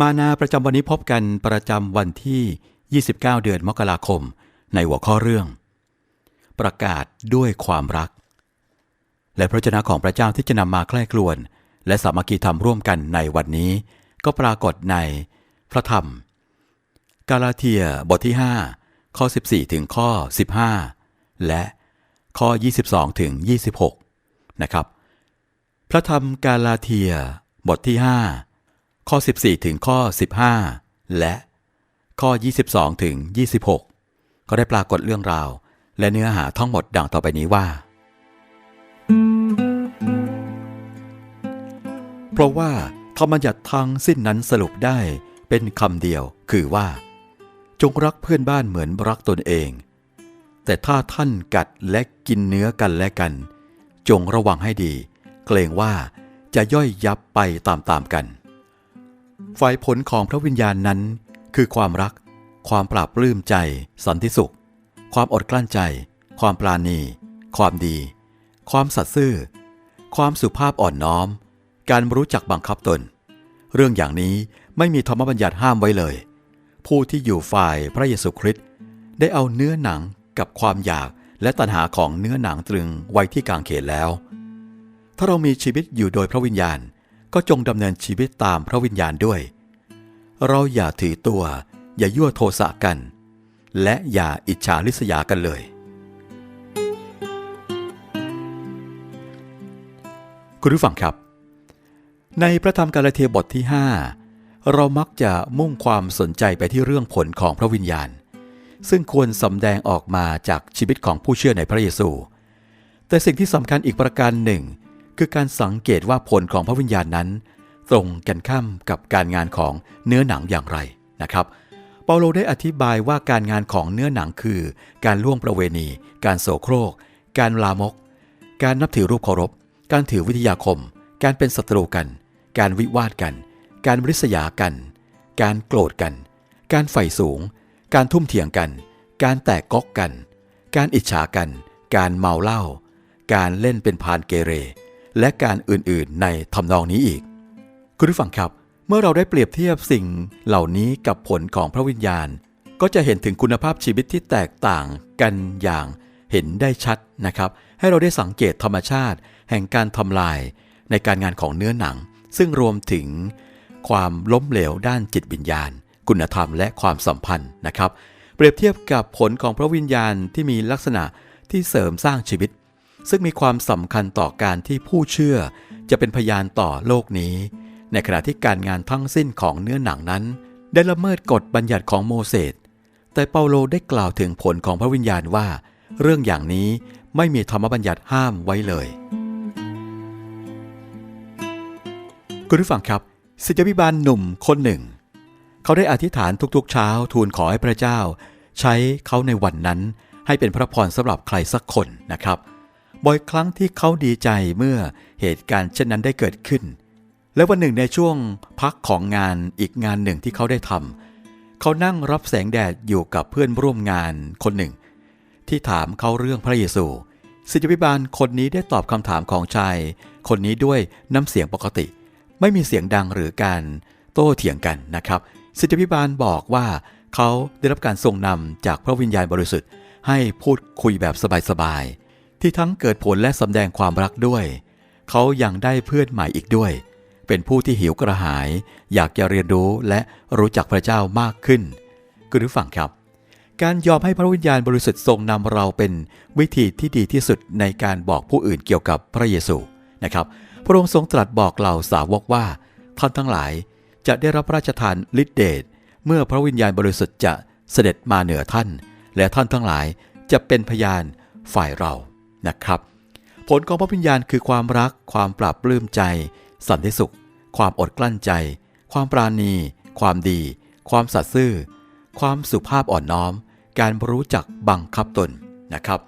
มานาประจำวันนี้พบกันประจำวันที่ 29 เดือนมกราคม ในหัวข้อเรื่อง ประกาศด้วยความรัก และพระเจ้าของพระเจ้าที่จะนำมาใคร่ครวญและสามัคคีธรรมร่วมกันในวันนี้ ก็ปรากฏในพระธรรม กาลาเทียบทที่ 5 ข้อ 14 ถึงข้อ 15 และข้อ 22 ถึง 26 นะครับ พระธรรมกาลาเทียบทที่ 5 ข้อ 14 ถึงข้อ 15 และข้อ 22 ถึง 26 ก็ได้ปรากฏเรื่องราว และเนื้อหาทั้งหมดดังต่อไปนี้ว่า เพราะว่าธรรมบัญญัติทางสิ้นนั้นสรุปได้เป็นคำเดียวคือว่า จงรักเพื่อนบ้านเหมือนรักตนเอง แต่ถ้าท่านกัดและกินเนื้อกันและกัน จงระวังให้ดี เกรงว่าจะย่อยยับไปตามๆกัน ฝ่ายผลของพระวิญญาณนั้น คือความรัก ความปราบปลื้มใจ สันติสุข ความอดกลั้นใจ ความปราณี ความดี ความสัตย์ซื่อ ความสุภาพอ่อนน้อม การรู้จักบังคับตน เรื่องอย่างนี้ไม่มีธรรมบัญญัติห้ามไว้เลย ผู้ที่อยู่ฝ่ายพระเยซูคริสต์ได้เอาเนื้อหนังกับความอยากและตัณหาของเนื้อหนังตรึงไว้ที่กางเขนแล้ว ถ้าเรามีชีวิตอยู่โดยพระวิญญาณ ก็จงดำเนินชีวิตตามพระวิญญาณด้วย เราอย่าถือตัว อย่ายั่วโทสะกัน และอย่าอิจฉาริษยากันเลย คุณผู้ฟังครับ ในพระธรรมกาลเทียบทที่ 5 เรามักจะมุ่งความสนใจไปที่เรื่องผลของพระวิญญาณ ซึ่งควรสำแดงออกมาจากชีวิตของผู้เชื่อในพระเยซู แต่สิ่งที่สำคัญอีกประการหนึ่ง คือการสังเกตว่าผลของพระวิญญาณนั้น ตรงกันข้ามกับการงานของเนื้อหนังอย่างไรนะครับ เปาโลได้อธิบายว่าการงานของเนื้อหนังคือ การล่วงประเวณี การโสโครก การลามก การนับถือรูปเคารพ การถือวิทยาคม การเป็นศัตรูกัน การวิวาทกัน การริษยากัน การโกรธกัน การใฝ่สูง การทุ่มเถียงกัน การแตกก๊อกกัน การอิจฉากัน การเมาเหล้า การเล่นเป็นพานเกเร และการอื่นๆ ในทำนองนี้อีก คุณผู้ฟังครับ เมื่อเราได้เปรียบเทียบสิ่งเหล่านี้กับผลของพระวิญญาณ ก็จะเห็นถึงคุณภาพชีวิตที่แตกต่างกันอย่างเห็นได้ชัดนะครับ ให้เราได้สังเกตธรรมชาติ แห่งการทำลายในการงานของเนื้อหนัง ซึ่งรวมถึงความล้มเหลวด้านจิตวิญญาณ คุณธรรมและความสัมพันธ์นะครับ เปรียบเทียบกับผลของพระวิญญาณที่มีลักษณะที่เสริมสร้างชีวิต ซึ่งมีความสำคัญต่อการที่ผู้เชื่อจะเป็นพยานต่อโลกนี้ ในขณะที่การงานทั้งสิ้นของเนื้อหนังนั้น ได้ละเมิดกฎบัญญัติของโมเสส แต่เปาโลได้กล่าวถึงผลของพระวิญญาณว่า เรื่องอย่างนี้ไม่มีธรรมบัญญัติห้ามไว้เลย คุณผู้ฟังครับศิษยพิบาลหนุ่มคนหนึ่ง เขาได้อธิษฐานทุกๆ เช้าทูลขอให้พระเจ้า ใช้เขาในวันนั้นให้เป็นพระพรสำหรับใครสักคนนะครับ บ่อยครั้งที่เขาดีใจเมื่อเหตุการณ์เช่นนั้นได้เกิดขึ้น และวันหนึ่งในช่วงพักของงานอีกงานหนึ่งที่เขาได้ทำเขานั่งรับแสงแดดอยู่กับเพื่อนร่วมงานคนหนึ่ง ที่ถามเขาเรื่องพระเยซูศิษยพิบาลคนนี้ได้ตอบคำถามของชายคนนี้ด้วยน้ำเสียงปกติ ไม่มีเสียงดังหรือการโต้เถียงกันนะครับศิษยพิบาลบอกว่าเขาได้รับการทรงนำจากพระวิญญาณบริสุทธิ์ ให้พูดคุยแบบสบายๆ ที่ทั้งเกิดผลและสำแดงความรักด้วย เขายังได้เพื่อนใหม่อีกด้วย เป็นผู้ที่หิวกระหาย อยากจะเรียนรู้และรู้จักพระเจ้ามากขึ้นคุณผู้ฟังครับ การยอมให้พระวิญญาณบริสุทธิ์ทรงนำเราเป็นวิธีที่ดีที่สุดในการบอกผู้อื่นเกี่ยวกับพระเยซูนะครับ พระองค์ทรงตรัสบอกเหล่าสาวกว่าท่านทั้งหลายจะได้รับพระราชทานฤทธิเดชเมื่อพระวิญญาณบริสุทธิ์จะเสด็จมาเหนือท่าน และท่านทั้งหลายจะเป็นพยานฝ่ายเรา นะครับ ผลของพระวิญญาณคือความรัก ความปราบปลื้มใจ สันติสุข ความอดกลั้นใจ ความปราณี ความดี ความสัตย์ซื่อ ความสุภาพอ่อนน้อม การรู้จักบังคับตนนะครับ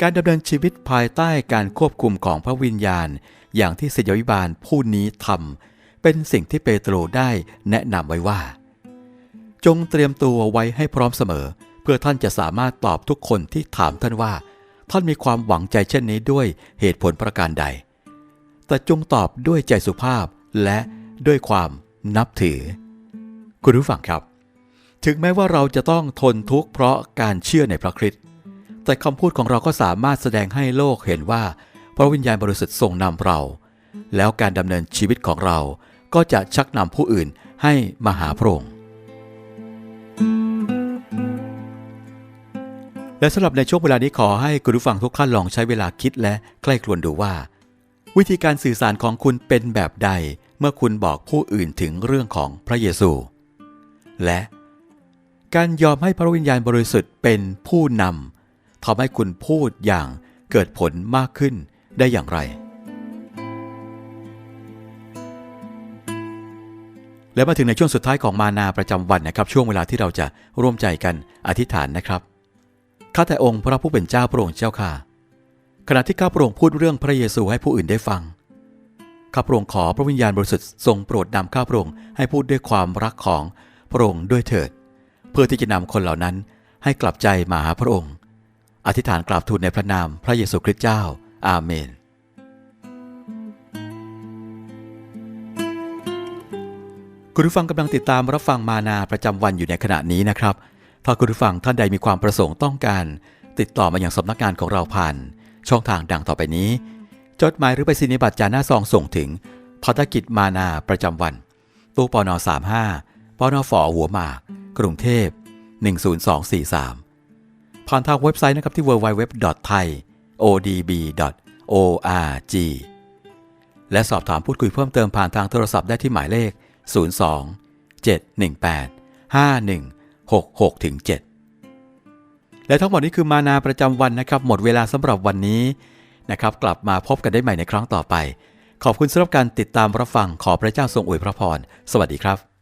การดำเนินชีวิตภายใต้การควบคุมของพระวิญญาณ อย่างที่ศิยวิบาลผู้นี้ทำเป็นสิ่งที่เปโตรได้แนะนำไว้ว่า จงเตรียมตัวไว้ให้พร้อมเสมอ เพื่อท่านจะสามารถตอบทุกคนที่ถามท่านว่า ท่านมีความหวังใจเช่นนี้ด้วยเหตุผลประการใด แต่จงตอบด้วยใจสุภาพและด้วยความนับถือ คุณผู้ฟังครับ ถึงแม้ว่าเราจะต้องทนทุกข์เพราะการเชื่อในพระคริสต์แต่คำพูดของเราก็สามารถแสดงให้โลกเห็นว่า พระวิญญาณบริสุทธิ์ทรงนำเรา แล้วการดำเนินชีวิตของเราก็จะชักนำผู้อื่นให้มาหาพระองค์ และสำหรับในช่วงเวลานี้ขอให้คุณผู้ฟังทุกท่านลองใช้เวลาคิดและใกล้ครวญดูว่า วิธีการสื่อสารของคุณเป็นแบบใด เมื่อคุณบอกผู้อื่นถึงเรื่องของพระเยซู และการยอมให้พระวิญญาณบริสุทธิ์เป็นผู้นำทำให้คุณพูดอย่างเกิดผลมากขึ้นได้อย่างไร และมาถึงในช่วงสุดท้ายของมานาประจำวันนะครับ ช่วงเวลาที่เราจะร่วมใจกันอธิษฐานนะครับ ข้าแต่องค์พระผู้เป็นเจ้าพระองค์เจ้าค่ะ ขณะที่ข้าพระองค์พูดเรื่องพระเยซูให้ผู้อื่นได้ฟัง ข้าพระองค์ขอพระวิญญาณบริสุทธิ์ทรงโปรดนำข้าพระองค์ให้พูดด้วยความรักของพระองค์ด้วยเถิด เพื่อที่จะนำคนเหล่านั้นให้กลับใจมาหาพระองค์ อธิษฐานกราบทูลในพระนามพระเยซูคริสต์เจ้า อาเมน คุณผู้ฟังกำลังติดตามรับฟังมานาประจำวันอยู่ในขณะนี้นะครับ หากคุณผู้ฟังท่านใดมีความประสงค์ต้องการ ติดต่อมาอย่างสำนักงานของเราผ่าน ช่องทางดังต่อไปนี้ จดหมายหรือไปสินิบัตรจาหน้าซองส่งถึงพัฒกิจมานาประจำวัน ตู้ปอน35ปอนฝอหัวหมาก กรุงเทพ 10243 ผ่านทางเว็บไซต์นะครับที่ www.thaiodb.org และสอบถามพูดคุยเพิ่มเติมผ่านทางโทรศัพท์ได้ที่หมายเลข 02 718 51 6 6 7 และทั้งหมดนี้คือมานาประจำวันนะครับ หมดเวลาสำหรับวันนี้นะครับ กลับมาพบกันได้ใหม่ในครั้งต่อไป ขอบคุณสำหรับการติดตามรับฟังขอพระเจ้าทรงอวยพระพร สวัสดีครับ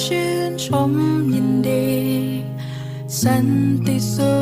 ชื่นชมยินดี สันติสุข